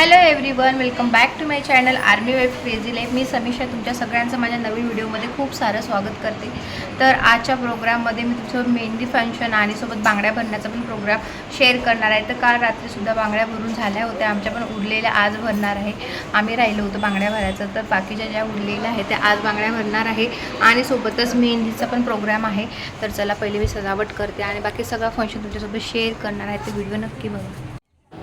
Hello everyone welcome back to my channel army wife crazy life मी समीक्षा तुमच्या सगळ्यांचं माझ्या नवीन व्हिडिओमध्ये खूप सारं स्वागत करते. तर आजच्या प्रोग्राममध्ये मी तुमचं मेहंदी फंक्शन आणि सोबत बांगड्या भरण्याचा पण प्रोग्राम शेअर करणार आहे. तर काल रात्रीसुद्धा बांगड्या भरून झाल्या होत्या आमच्या पण उरलेल्या आज भरणार आहे. आम्ही राहिलो होतो बांगड्या भरायचं तर बाकीच्या ज्या उरलेल्या आहेत त्या आज बांगड्या भरणार आहे. आणि सोबतच मेहंदीचा पण प्रोग्राम आहे. तर चला पहिले मी सजावट करते आणि बाकी सगळं फंक्शन तुमच्यासोबत शेअर करणार आहे. ते व्हिडिओ नक्की बघा.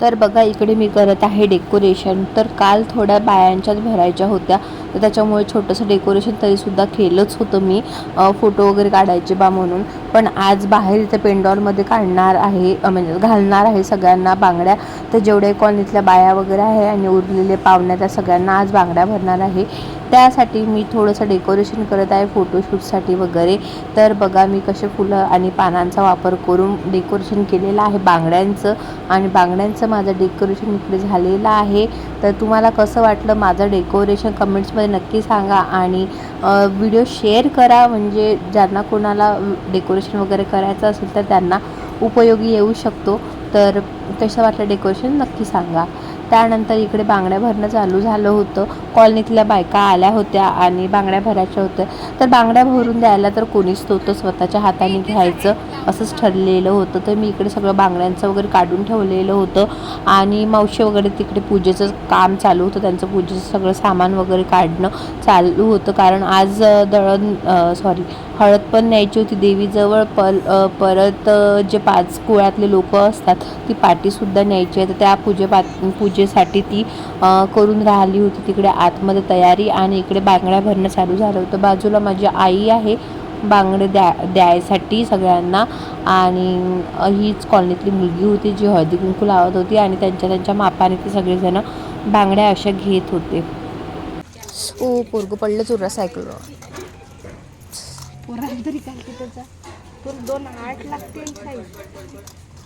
तर बघा इकडे मी करत आहे डेकोरेशन तर काल थोड्या बायांच्याच भरायच्या होत्या. तर त्याच्यामुळे छोटंसं डेकोरेशन तरीसुद्धा केलंच होतं मी. फोटो वगैरे काढायचे बा म्हणून. पण आज बाहेर इथं पेंडॉलमध्ये काढणार आहे म्हणजे घालणार आहे सगळ्यांना बांगड्या. तर जेवढे कॉलनीतल्या बाया वगैरे आहे आणि उरलेले पाहुण्या त्या सगळ्यांना आज बांगड्या भरणार आहे. त्यासाठी मी थोडंसं डेकोरेशन करत आहे फोटोशूटसाठी वगैरे. तर बघा मी कसे फुलं आणि पानांचा वापर करून डेकोरेशन केलेलं आहे बांगड्यांचं. आणि बांगड्यांचं माझं डेकोरेशन इकडे झालेलं आहे. तर तुम्हाला कसं वाटलं माझं डेकोरेशन कमेंट्समध्ये नक्की सांगा. आणि व्हिडिओ शेअर करा म्हणजे ज्यांना कोणाला डेकोरेशन वगैरे करायचं असेल तर त्यांना उपयोगी येऊ शकतो. तर कसं वाटलं डेकोरेशन नक्की सांगा. त्यानंतर इकडे बांगड्या भरणं चालू झालं होतं. कॉलनीतल्या बायका आल्या होत्या आणि बांगड्या भरायच्या होत्या. तर बांगड्या भरून द्यायला तर कोणीच नव्हतं स्वतःच्या हाताने घ्यायचं असंच ठरलेलं होतं. तर मी इकडे सगळं बांगड्यांचं वगैरे काढून ठेवलेलं होतं. आणि मावशी वगैरे तिकडे पूजेचं काम चालू होतं. त्यांचं पूजेचं सगळं सामान वगैरे काढणं चालू होतं. कारण आज दळण सॉरी हळद पण न्यायची होती. देवीजवळ पल परत जे पाच कुळातले लोक असतात ती पाटीसुद्धा न्यायची आहे. तर त्या पूजे पा पूजेसाठी ती करून राहिली होती. तिकडे आतमध्ये तयारी आणि इकडे बांगड्या भरणं चालू झालं होतं. बाजूला माझी आई आहे. बांगडे द्या द्यायसाठी सगळ्यांना. आणि हीच कॉलनीतली मुलगी होती जी हळदी कुंकू लावत होती आणि त्यांच्या त्यांच्या मापाने ते सगळेजण बांगड्या अशा घेत होते. ओ पोरग पडलं चुरा तरी काय त्याचा तर दोन आठ लागते साईज.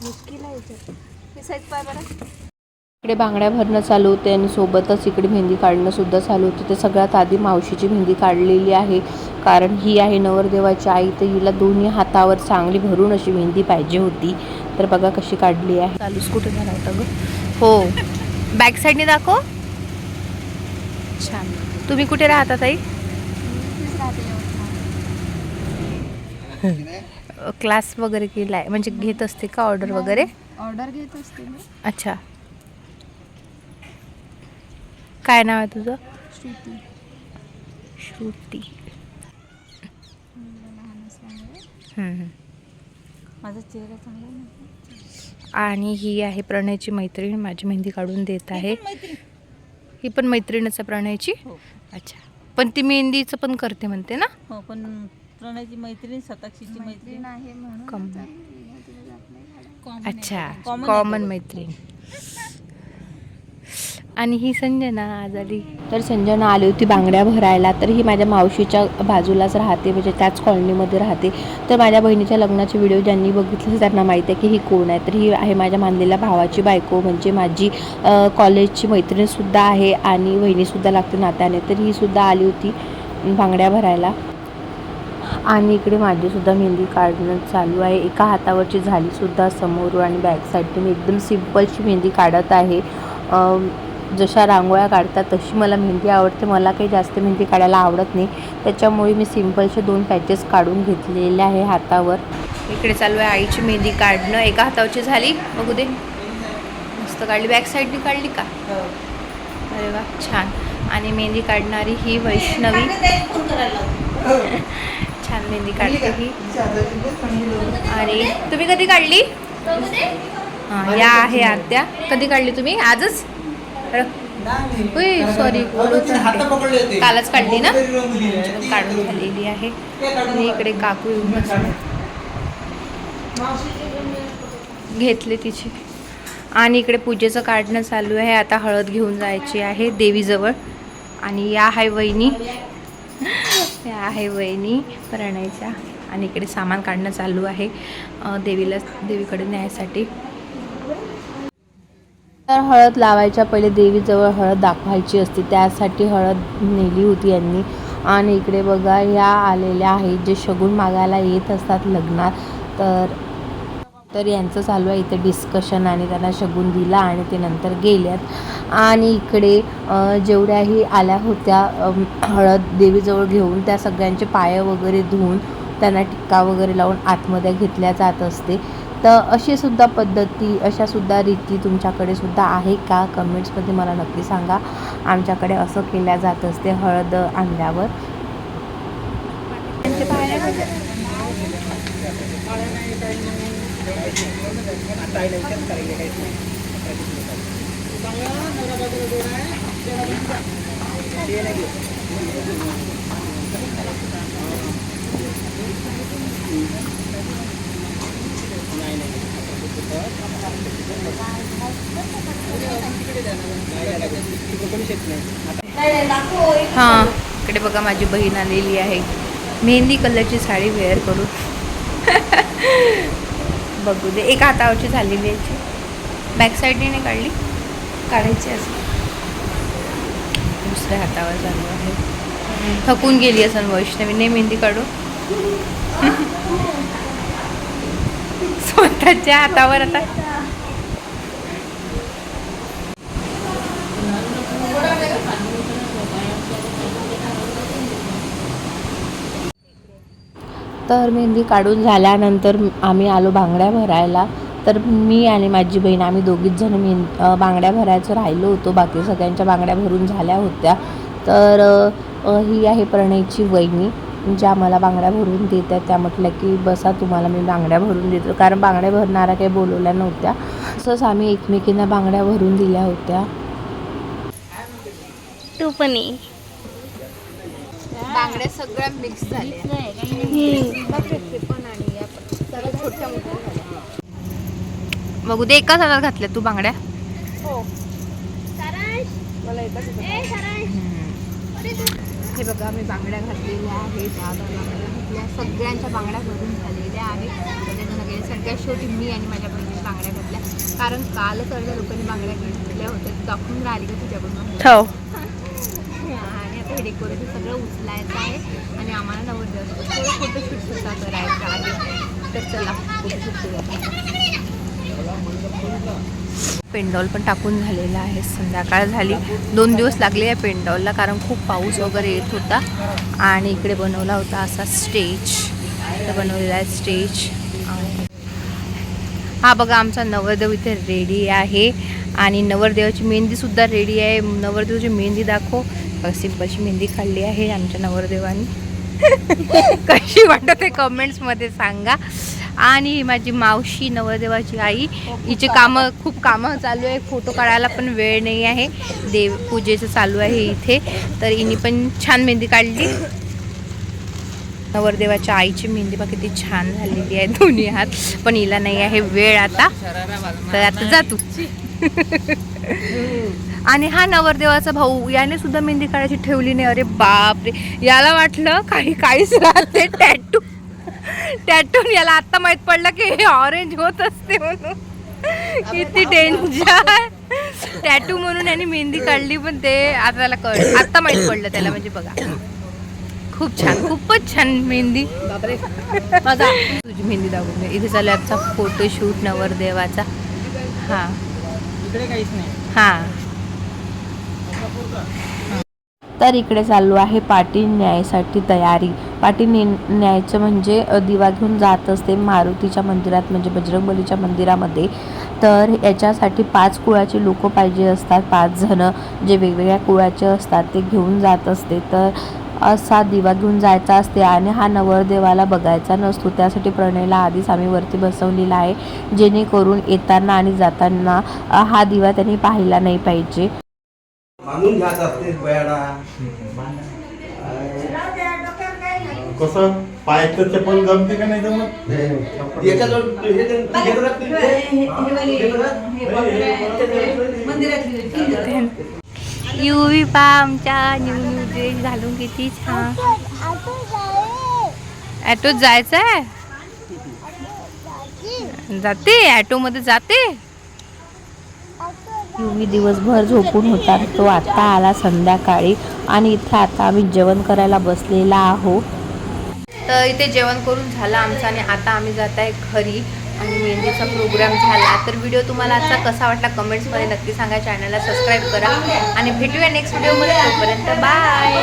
मुश्किल आहे याच्यात. हे साईज पाय बरं. इकडे बांगड्या भरणं चालू होते आणि सोबतच इकडे मेहंदी काढणं सुद्धा चालू होते. ते सगळ्यात आधी मावशीची मेहंदी काढलेली आहे. कारण ही आहे नवरदेवाची आई तर हिला दोन्ही हातावर चांगली भरून अशी मेहंदी पाहिजे होती. तर बघा कशी काढली आहे. चालूच कुठे झाला होता ग. हो. बॅक साईडने दाखव. छान. तुम्ही कुठे राहता ताई? क्लास वगैरे केला आहे म्हणजे घेत असते का ऑर्डर वगैरे? ऑर्डर घेत असते मी. अच्छा. काय नाव आहे तुझं? श्रुती. श्रुती. लहान असल्यामुळे. हम्म, हम्म. माझा चेहरा चांगला नाही आणि ही आहे प्रणयची मैत्रीण माझी मेहंदी काढून देत आहे. ही पण मैत्रीणच आहे प्रणयची? हो. अच्छा. पण ती मेहंदीचं पण करते म्हणते ना? हो पण प्रणयची मैत्रीण सताक्षीची मैत्रीण आहे म्हणून कम. अच्छा. कॉमन मैत्रीण. आणि ही संजना आज आली तर संजना आली होती बांगड्या भरायला तर ही माझ्या मावशीच्या बाजूलाच राहते म्हणजे त्याच कॉलनीमध्ये राहते. तर माझ्या बहिणीच्या लग्नाचे व्हिडिओ ज्यांनी बघितले त्यांना माहिती आहे की ही कोण आहे. तर ही आहे माझ्या मानलेल्या भावाची बायको म्हणजे माझी कॉलेजची मैत्रीणसुद्धा आहे आणि बहिणीसुद्धा लागते नात्याने. तर ही सुद्धा आली होती बांगड्या भरायला. आणि इकडे माझीसुद्धा मेहंदी काढणं चालू आहे. एका हातावरची झालीसुद्धा समोर आणि बॅक साईडने मी एकदम सिम्पलची मेहंदी काढत आहे. जशा रांगोळ्या काढतात तशी मला मेहंदी आवडते. मला काही जास्त मेहंदी काढायला आवडत नाही. त्याच्यामुळे मी सिम्पलचे दोन पॅचेस काढून घेतलेले आहे हातावर. इकडे चालू आहे आईची मेहंदी काढणं. एका हातावरची झाली. बघू दे. मस्त काढली. बॅक साईडने काढली का? अरे वा छान. आणि मेहंदी काढणारी ही वैष्णवी. छान मेहंदी काढते ही. आणि तुम्ही कधी काढली? हां या आहे आत्या. कधी काढली तुम्ही? आजच? सॉरी कालच काढली ना? काढून झालेली आहे. आणि इकडे काकू. घेतले तिचे. आणि इकडे पूजेचं काढणं चालू आहे. आता हळद घेऊन जायची आहे देवीजवळ. आणि या आहे वहिनी. या आहे वहिनी प्रणयच्या आणि इकडे सामान काढणं चालू आहे. देवीला देवीकडे न्यायसाठी. तर हळद लावायच्या पहिले देवीजवळ हळद दाखवायची असते. त्यासाठी हळद नेली होती यांनी. आणि इकडे बघा या आलेल्या आहेत जे शगून मागायला येत असतात लग्नात. तर तर यांचं चालू आहे इथे डिस्कशन आणि त्यांना शगून दिला आणि ते नंतर गेल्यात. आणि इकडे जेवढ्याही आल्या होत्या हळद देवीजवळ घेऊन त्या सगळ्यांचे पाय वगैरे धुवून त्यांना टिक्का वगैरे लावून आतमध्ये घेतल्या जात असते. तर अशी सुद्धा पद्धती अशा सुद्धा रीती तुमच्याकडे सुद्धा आहे का? कमेंट्समध्ये मला नक्की सांगा. आमच्याकडे असं केल्या जात असते हळद आणल्यावर. हां इकडे बघा माझी बहीण आलेली आहे. मेहंदी कलरची साडी वेअर करून. बघू दे एक हातावरची झालेली याची बॅक साईडने नाही काढली? काढायची असं दुसऱ्या हातावर चालू आहे. थकून गेली असं वैष्णवीने मेहंदी काढू? स्वतःच्या हातावर आता. तर मेहंदी काढून झाल्यानंतर आम्ही आलो बांगड्या भरायला. तर मी आणि माझी बहीण आम्ही दोघीच जण मेहन बांगड्या भरायचं राहिलो होतो. बाकी सगळ्यांच्या बांगड्या भरून झाल्या होत्या. तर ही आहे प्रणयची वहिनी ज्या मला बांगड्या भरून देत आहेत त्या म्हटल्या की बसा तुम्हाला मी बांगड्या भरून देतो. कारण बांगड्या भरणाऱ्या काही बोलवल्या नव्हत्या. तसंच आम्ही एकमेकींना बांगड्या भरून दिल्या होत्या. तू पण ये. बांगड्या सगळ्या मिक्स झाल्या. बघू दे एकाच हातात घातल्या तू बांगड्या. हे. बघा मी बांगड्या घातलेल्या आहेत. घातल्या सगळ्यांच्या बांगड्या भरून झालेल्या आहेत. सगळ्यात शेवटी मी आणि माझ्या बहिणीने बांगड्या घातल्या. कारण कालच अर्ध्या लोकांनी बांगड्या घेतल्या होत्या. दाखवून राहिली का तुझ्याकडून? आहे आणि डेकोरेशन सगळं उचलायचं आहे आणि आम्हाला नवरदेव थोडं फोटोशूट सुद्धा करायचं आहे. तर चला फोटोशूट पेंडॉल पण टाकून झालेला आहे. संध्याकाळ झाली. दोन दिवस लागले या पेंडॉलला कारण खूप पाऊस वगैरे येत होता. आणि इकडे बनवला होता असा स्टेज. तर बनवलेला आहे स्टेज. हा बघा आमचा नवरदेव इथे रेडी आहे. आणि नवरदेवाची मेहंदीसुद्धा रेडी आहे. नवरदेवाची मेहंदी दाखव. सिंपलची मेहंदी काढली आहे आमच्या नवरदेवानी. कशी वाटत आहे कमेंट्समध्ये सांगा. आणि ही माझी मावशी नवरदेवाची आई हिचे कामं खूप कामं चालू आहे. फोटो काढायला पण वेळ नाही आहे. देव पूजेचं चालू आहे इथे. तर हिने पण छान मेहंदी काढली. नवरदेवाच्या आईची मेहंदी बघा किती छान झालेली आहे दोन्ही हात. पण हिला नाही आहे वेळ आता. तर आता जा तू. आणि हा नवरदेवाचा भाऊ याने सुद्धा मेहंदी काढायची ठेवली नाही. अरे बापरे. याला वाटलं काही काहीच राहते. टॅटू टॅटून याला आता माहीत पडलं की हे ऑरेंज होत असते म्हणून. किती डेंजर टॅटू म्हणून याने मेहंदी काढली पण ते आता त्याला कळ आता माहीत पडलं त्याला म्हणजे बघा. खूप छान खूपच छान मेहंदी. तुझी मेहंदी दाखवून. इथे चालू आहे आमचा फोटोशूट नवरदेवाचा. हा. हा. तर इकडे चालू आहे पाटी न्यायसाठी तयारी. पाटी न्यायचं म्हणजे दिवा घेऊन जात असते मारुतीच्या मंदिरात म्हणजे बजरंगबलीच्या मंदिरामध्ये. तर याच्यासाठी पाच कुळाचे लोक पाहिजे असतात पाच जण. जे वेगवेगळ्या कुळाचे असतात ते घेऊन जात असते. तर असा दिवा घेऊन जायचा असते आणि हा नवरदेवाला बघायचा नसतो त्यासाठी प्रणयला आधीच आम्ही वरती बसवलेला आहे जेणेकरून येताना आणि जाताना हा दिवा त्यांनी पाहिला नाही पाहिजे बांधून घ्यायचं असते बयाडा कसं पायाचं चप्पल जमते का नाही जमत याच्याजवळ हे हे हे युवी पा आमच्या ड्रेस घालून किती छान. ॲटोत जायचं आहे जाते? ॲटोमध्ये जाते? मी दिवसभर झोपून होता तो आता आला संध्याकाळी आणि इथे आता आम्ही जेवण करायला बसलेला आहो तर इथे जेवण करून झालं आमचं आणि आता आम्ही जात आहे घरी. आणि मेहंदीचा प्रोग्राम झाला तर व्हिडिओ तुम्हाला असा कसा वाटला कमेंट्समध्ये नक्की सांगा. चॅनलला सबस्क्राईब करा. आणि भेटूया नेक्स्ट व्हिडिओमध्ये तोपर्यंत बाय